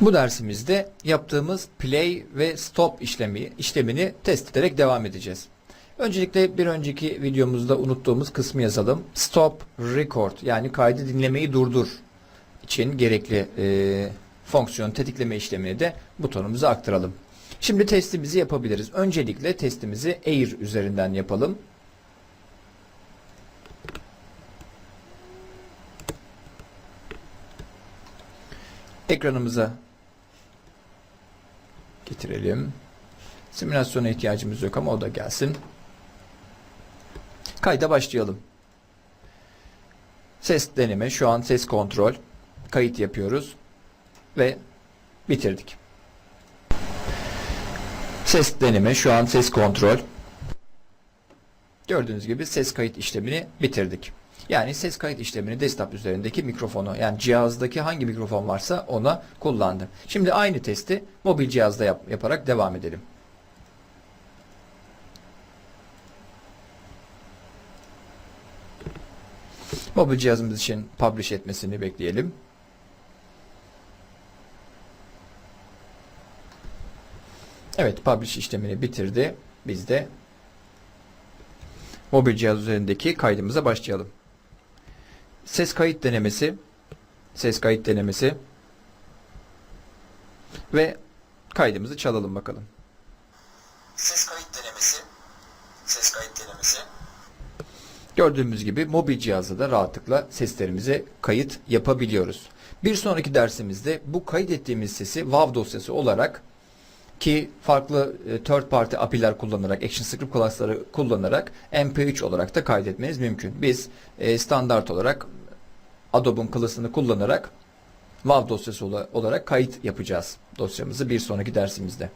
Bu dersimizde yaptığımız play ve stop işlemi işlemini test ederek devam edeceğiz. Öncelikle bir önceki videomuzda unuttuğumuz kısmı yazalım. Stop record yani kaydı dinlemeyi durdur için gerekli e, fonksiyon tetikleme işlemini de butonumuza aktaralım. Şimdi testimizi yapabiliriz. Öncelikle testimizi Air üzerinden yapalım. Ekranımıza getirelim. Simülasyona ihtiyacımız yok ama o da gelsin. Kayda başlayalım. Ses deneme, şu an ses kontrol. Kayıt yapıyoruz. Ve bitirdik. Ses deneme, şu an ses kontrol. Gördüğünüz gibi ses kayıt işlemini bitirdik. Yani ses kayıt işlemini desktop üzerindeki mikrofonu yani cihazdaki hangi mikrofon varsa ona kullandı. Şimdi aynı testi mobil cihazda yap- yaparak devam edelim. Mobil cihazımız için publish etmesini bekleyelim. Evet, publish işlemini bitirdi. Biz de mobil cihaz üzerindeki kaydımıza başlayalım. Ses kayıt denemesi, ses kayıt denemesi ve kaydımızı çalalım bakalım. Ses kayıt denemesi, ses kayıt denemesi. Gördüğümüz gibi mobil cihazda da rahatlıkla seslerimize kayıt yapabiliyoruz. Bir sonraki dersimizde bu kayıt ettiğimiz sesi WAV dosyası olarak ki farklı e, third party API'ler kullanarak, Action Script class'ları kullanarak MP3 olarak da kaydetmeniz mümkün. Biz e, standart olarak Adobe'un class'ını kullanarak WAV dosyası ola- olarak kayıt yapacağız dosyamızı bir sonraki dersimizde.